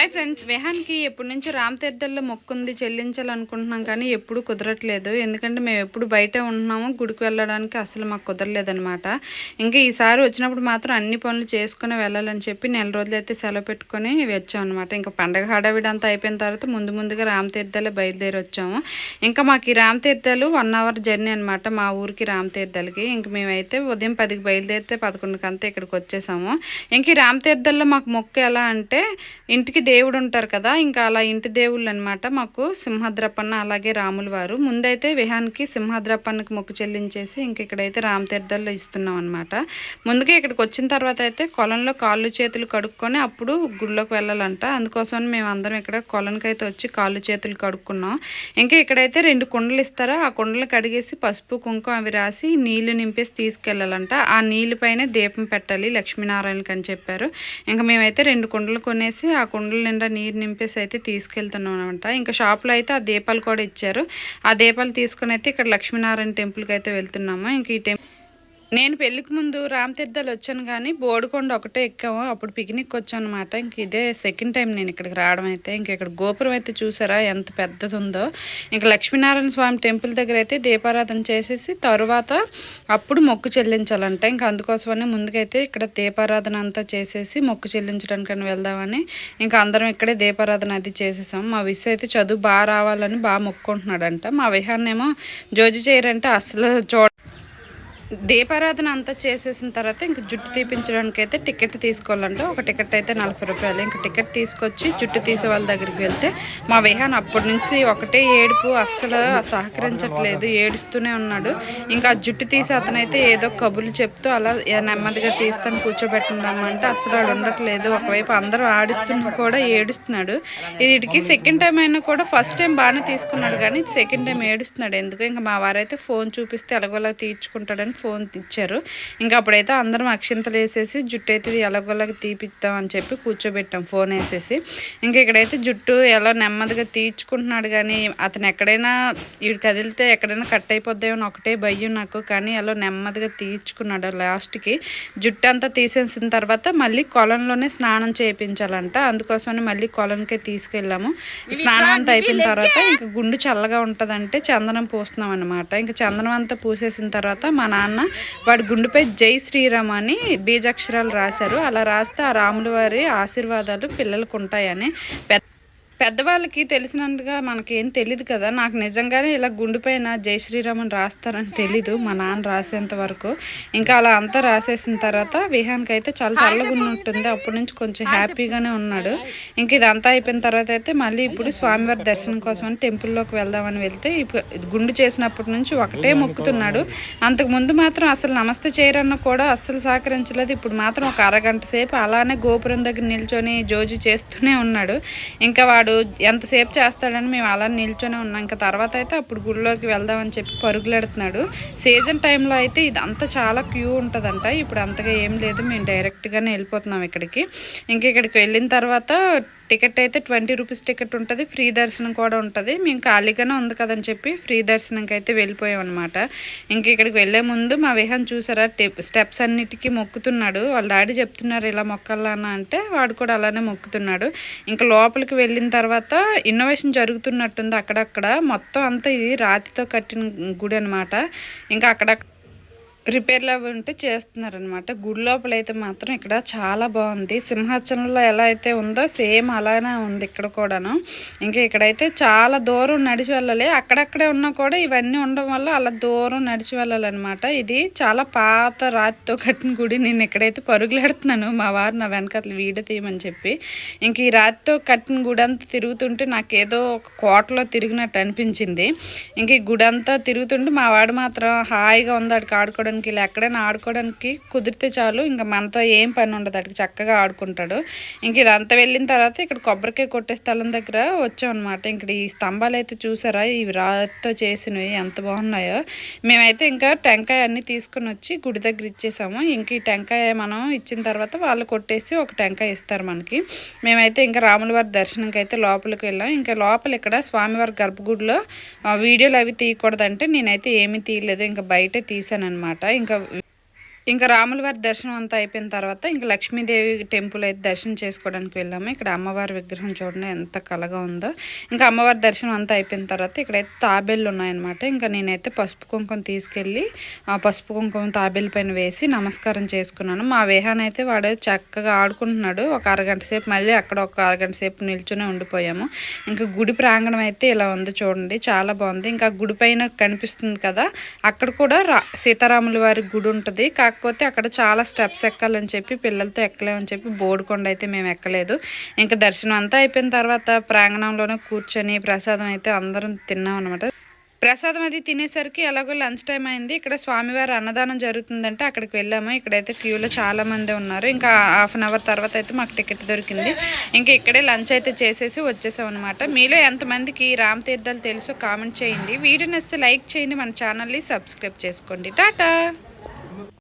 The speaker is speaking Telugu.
హాయ్ ఫ్రెండ్స్ విహాన్కి ఎప్పటి నుంచి రామ్ తీర్థల్లో మొక్కుంది చెల్లించాలనుకుంటున్నాం కానీ ఎప్పుడు కుదరట్లేదు. ఎందుకంటే మేము ఎప్పుడు బయటే ఉంటున్నాము గుడికి వెళ్ళడానికి అసలు మాకు కుదరలేదనమాట ఇంకా ఈసారి వచ్చినప్పుడు మాత్రం అన్ని పనులు చేసుకుని వెళ్ళాలని చెప్పి నెల రోజులు అయితే సెలవు పెట్టుకొని వచ్చాం అనమాట ఇంకా పండగ హడావిడి అంతా అయిపోయిన తర్వాత ముందు ముందుగా రామ్ తీర్థాలే బయలుదేరి వచ్చాము. ఇంకా మాకు ఈ రామ్ తీర్థాలు వన్ అవర్ జర్నీ అనమాట మా ఊరికి రామ్ తీర్థాలకి ఇంక మేమైతే ఉదయం పదికి బయలుదేరితే పదకొండుకి అంతా ఇక్కడికి వచ్చేసాము. ఇంక ఈ రామ్ తీర్థాల్లో మాకు మొక్క ఎలా అంటే ఇంటికి దేవుడు ఉంటారు కదా ఇంకా అలా ఇంటి దేవుళ్ళు అనమాట మాకు సింహద్రపన్న అలాగే రాములు వారు. ముందైతే విహాన్కి సింహద్రపన్నకి మొక్కు చెల్లించేసి ఇంక ఇక్కడైతే రామ తీర్థాల్లో ఇస్తున్నాం అనమాట ముందుగా ఇక్కడికి వచ్చిన తర్వాత అయితే కొలంలో కాళ్ళు చేతులు కడుక్కొని అప్పుడు గుళ్ళోకి వెళ్ళాలంట. అందుకోసమని మేము అందరం ఇక్కడ కొలంకి అయితే వచ్చి కాళ్ళు చేతులు కడుక్కున్నాం. ఇంకా ఇక్కడైతే రెండు కుండలు ఇస్తారా? ఆ కుండలు కడిగేసి పసుపు కుంకుమ అవి రాసి నీళ్ళు నింపేసి తీసుకెళ్ళాలంట. ఆ నీళ్ళ పైన దీపం పెట్టాలి లక్ష్మీనారాయణకి అని చెప్పారు. ఇంకా మేమైతే రెండు కుండలు కొనేసి ఆ కుండలు నిండా నీరు నింపేసి అయితే తీసుకెళ్తున్నాం అనమాట ఇంకా షాప్లో అయితే ఆ దీపాలు కూడా ఇచ్చారు. ఆ దీపాలు తీసుకొని అయితే ఇక్కడ లక్ష్మీనారాయణ టెంపుల్కి అయితే వెళ్తున్నాము. ఇంక ఈ టెంపుల్ నేను పెళ్ళికి ముందు రామతీర్థాలు వచ్చాను కానీ బోడికొండ ఒకటే ఎక్కాము. అప్పుడు పిక్నిక్ వచ్చాను అనమాట ఇంక ఇదే సెకండ్ టైం నేను ఇక్కడికి రావడం అయితే ఇంక ఇక్కడ గోపురం అయితే చూసారా ఎంత పెద్దది ఉందో ఇంక లక్ష్మీనారాయణ స్వామి టెంపుల్ దగ్గర అయితే దీపారాధన చేసేసి తరువాత అప్పుడు మొక్కు చెల్లించాలంట. ఇంకా అందుకోసమనే ముందుకైతే ఇక్కడ దీపారాధన అంతా చేసేసి మొక్కు చెల్లించడానికని వెళ్దామని ఇంకా అందరం ఇక్కడే దీపారాధన అది చేసేసాం. మా విస్ అయితే చదువు బాగా రావాలని బాగా మొక్కుంటున్నాడంట మా విహాన్నేమో జోజి చేయరంటే అసలు చూడ దీపారాధన అంతా చేసేసిన తర్వాత ఇంక జుట్టు తీపించడానికి అయితే టికెట్ తీసుకోవాలంటే. ఒక టికెట్ అయితే నలభై రూపాయలు. ఇంక టికెట్ తీసుకొచ్చి జుట్టు తీసే వాళ్ళ దగ్గరికి వెళ్తే మా విహాన్ అప్పటి నుంచి ఒకటే ఏడుపు అస్సలు సహకరించట్లేదు. ఏడుస్తూనే ఉన్నాడు. ఇంకా ఆ జుట్టు తీసి అతనైతే ఏదో కబుర్లు చెప్తూ అలా నెమ్మదిగా తీస్తాను కూర్చోబెట్టున్నామంటే అసలు వాడు ఉండట్లేదు. ఒకవైపు అందరూ ఆడిస్తున్నా కూడా ఏడుస్తున్నాడు. వీటికి సెకండ్ టైం అయినా కూడా ఫస్ట్ టైం బాగానే తీసుకున్నాడు కానీ సెకండ్ టైం ఏడుస్తున్నాడు. ఎందుకు ఇంకా మా వారైతే ఫోన్ చూపిస్తే ఎలాగోలా తీర్చుకుంటాడని ఫోన్ ఇచ్చారు ఇంకా అప్పుడైతే అందరం అక్షింతలు వేసేసి జుట్టు అయితే ఎలాగోలాగా తీపిద్దాం అని చెప్పి కూర్చోబెట్టాం ఫోన్ వేసేసి. ఇంకా ఇక్కడైతే జుట్టు ఎలా నెమ్మదిగా తీర్చుకుంటున్నాడు కానీ అతను ఎక్కడైనా వీడు కదిలితే ఎక్కడైనా కట్ అయిపోద్దామని ఒకటే భయం నాకు. కానీ అలా నెమ్మదిగా తీర్చుకున్నాడు లాస్ట్కి. జుట్టు అంతా తీసేసిన తర్వాత మళ్ళీ కొలంలోనే స్నానం చేయించాలంట. అందుకోసమని మళ్ళీ కొలంకే తీసుకెళ్ళాము. స్నానం అంతా అయిపోయిన తర్వాత ఇంకా గుండు చల్లగా ఉంటుందంటే చందనం పూస్తున్నాం అనమాట ఇంకా చందనం అంతా పూసేసిన తర్వాత మా నాన్న వాడి గుండెపై జై శ్రీరామ్ అని బీజాక్షరాలు రాశారు. అలా రాస్తే ఆ రాముల వారి ఆశీర్వాదాలు పిల్లలకు ఉంటాయని పెద్ద పెద్దవాళ్ళకి తెలిసినట్టుగా మనకి ఏం తెలియదు కదా. నాకు నిజంగానే ఇలా గుండెపైన జై శ్రీరామ్ అని రాస్తారని తెలీదు మా నాన్న రాసేంత వరకు. ఇంకా అలా అంతా రాసేసిన తర్వాత విహాన్కి అయితే చాలా చల్లగా ఉంటుంది అప్పటి నుంచి కొంచెం హ్యాపీగానే ఉన్నాడు. ఇంక ఇదంతా అయిపోయిన తర్వాత అయితే మళ్ళీ ఇప్పుడు స్వామివారి దర్శనం కోసం అని టెంపుల్లోకి వెళ్దామని వెళ్తే ఇప్పుడు గుండు చేసినప్పటి నుంచి ఒకటే మొక్కుతున్నాడు. అంతకు ముందు మాత్రం అసలు నమస్తే చేయరన్న కూడా అస్సలు సహకరించలేదు. ఇప్పుడు మాత్రం ఒక అరగంట సేపు అలానే గోపురం దగ్గర నిల్చొని జోజి చేస్తూనే ఉన్నాడు. ఇంకా వాడు ఎంతసేపు చేస్తాడని మేము అలా నిల్చొని ఉన్నాం. ఇంకా తర్వాత అయితే అప్పుడు గుడిలోకి వెళ్దామని చెప్పి పరుగులెడుతున్నాడు సీజన్ టైంలో అయితే ఇదంతా చాలా క్యూ ఉంటుందంట. ఇప్పుడు అంతగా ఏం లేదు. మేము డైరెక్ట్గానే వెళ్ళిపోతున్నాం ఇక్కడికి. ఇంక ఇక్కడికి వెళ్ళిన తర్వాత టికెట్ అయితే ట్వంటీ రూపీస్ టికెట్ ఉంటుంది. ఫ్రీ దర్శనం కూడా ఉంటుంది. మేము ఖాళీగానే ఉంది కదని చెప్పి ఫ్రీ దర్శనంకి అయితే వెళ్ళిపోయాం అనమాట ఇంక ఇక్కడికి వెళ్ళే ముందు మా విహాన్ చూసారా? స్టెప్స్ అన్నిటికీ మొక్కుతున్నాడు. వాళ్ళ డాడీ చెప్తున్నారు ఇలా మొక్కలానా అంటే వాడు కూడా అలానే మొక్కుతున్నాడు. ఇంకా లోపలికి వెళ్ళిన తర్వాత ఇన్నోవేషన్ జరుగుతున్నట్టుంది అక్కడక్కడ. మొత్తం అంతా ఇది రాతితో కట్టిన గుడి అనమాట ఇంకా అక్కడ రిపేర్లు అవి ఉంటే చేస్తున్నారనమాట గుడి లోపల అయితే మాత్రం ఇక్కడ చాలా బాగుంది. సింహాచలంలో ఎలా అయితే ఉందో సేమ్ అలానే ఉంది ఇక్కడ కూడాను. ఇంకా ఇక్కడైతే చాలా దూరం నడిచి వెళ్ళాలి. అక్కడక్కడే ఉన్నా కూడా ఇవన్నీ ఉండడం వల్ల అలా దూరం నడిచి వెళ్ళాలన్నమాట. ఇది చాలా పాత రాతితో కట్టిన గుడి. నేను ఇక్కడైతే పరుగులాడుతున్నాను. మా వారు నా వెనకాల వీడియో తీయమని చెప్పి. ఇంక ఈ రాతితో కట్టిన గుడి అంతా తిరుగుతుంటే నాకు ఏదో ఒక కోటలో తిరిగినట్టు అనిపించింది. ఇంక ఈ గుడి అంతా తిరుగుతుంటే మా వాడు మాత్రం హాయిగా ఉంది. అక్కడికి ఆడుకోవడానికి ఇలా ఎక్కడైనా ఆడుకోవడానికి కుదిరితే చాలు. ఇంకా మనతో ఏం పని ఉండదు. అటు చక్కగా ఆడుకుంటాడు. ఇంక ఇదంతా వెళ్ళిన తర్వాత ఇక్కడ కొబ్బరికాయ కొట్టే స్థలం దగ్గర వచ్చాం ఇక్కడ ఈ స్తంభాలు అయితే చూసారా? ఇవి రాతితో చేసినవి ఎంత బాగున్నాయో. మేమైతే ఇంకా టెంకాయ అన్నీ తీసుకొని వచ్చి గుడి దగ్గర ఇచ్చేసాము. ఇంక ఈ టెంకాయ మనం ఇచ్చిన తర్వాత వాళ్ళు కొట్టేసి ఒక టెంకాయ ఇస్తారు మనకి. మేమైతే ఇంకా రాముల వారి దర్శనంకి అయితే లోపలికి వెళ్ళాం. ఇంకా లోపల ఇక్కడ స్వామివారి గర్భగుడిలో వీడియోలు అవి తీయకూడదంటే నేనైతే ఏమీ తీయలేదు. ఇంకా బయటే తీసాను అనమాట ఇంకా ఇంకా రాముల వారి దర్శనం అంతా అయిపోయిన తర్వాత ఇంకా లక్ష్మీదేవి టెంపుల్ అయితే దర్శనం చేసుకోవడానికి వెళ్ళాము. ఇక్కడ అమ్మవారి విగ్రహం చూడండి ఎంత కలగా ఉందో. ఇంకా అమ్మవారి దర్శనం అంతా అయిపోయిన తర్వాత ఇక్కడైతే తాబేళ్ళు ఉన్నాయన్నమాట. ఇంకా నేనైతే పసుపు కుంకుమ తీసుకెళ్ళి ఆ పసుపు కుంకుమ తాబేలు పైన వేసి నమస్కారం చేసుకున్నాను. మా వేహాన్ అయితే వాడు చక్కగా ఆడుకుంటున్నాడు. ఒక అరగంట సేపు మళ్ళీ అక్కడ ఒక అరగంట సేపు నిల్చునే ఉండిపోయాము. ఇంకా గుడి ప్రాంగణం అయితే ఇలా ఉంది చూడండి చాలా బాగుంది. ఇంకా గుడి పైన కనిపిస్తుంది కదా అక్కడ కూడా రా సీతారాముల వారి గుడి ఉంటుంది. కా కాకపోతే అక్కడ చాలా స్టెప్స్ ఎక్కాలని చెప్పి పిల్లలతో ఎక్కలేమని చెప్పి బోర్డు కొండ అయితే మేము ఎక్కలేదు. ఇంకా దర్శనం అంతా అయిపోయిన తర్వాత ప్రాంగణంలోనే కూర్చొని ప్రసాదం అయితే అందరం తిన్నాం అనమాట ప్రసాదం అది తినేసరికి ఎలాగో లంచ్ టైం అయింది. ఇక్కడ స్వామివారి అన్నదానం జరుగుతుందంటే అక్కడికి వెళ్ళాము. ఇక్కడైతే క్యూలో చాలా మంది ఉన్నారు. ఇంకా హాఫ్ అన్ అవర్ తర్వాత అయితే మాకు టికెట్ దొరికింది. ఇంకా ఇక్కడే లంచ్ అయితే చేసేసి వచ్చేసాం అనమాట మీలో ఎంతమందికి రామ్ తీర్థాలు తెలుసో కామెంట్ చేయండి. వీడియో వస్తే లైక్ చేయండి. మన ఛానల్ని సబ్స్క్రైబ్ చేసుకోండి. టాటా!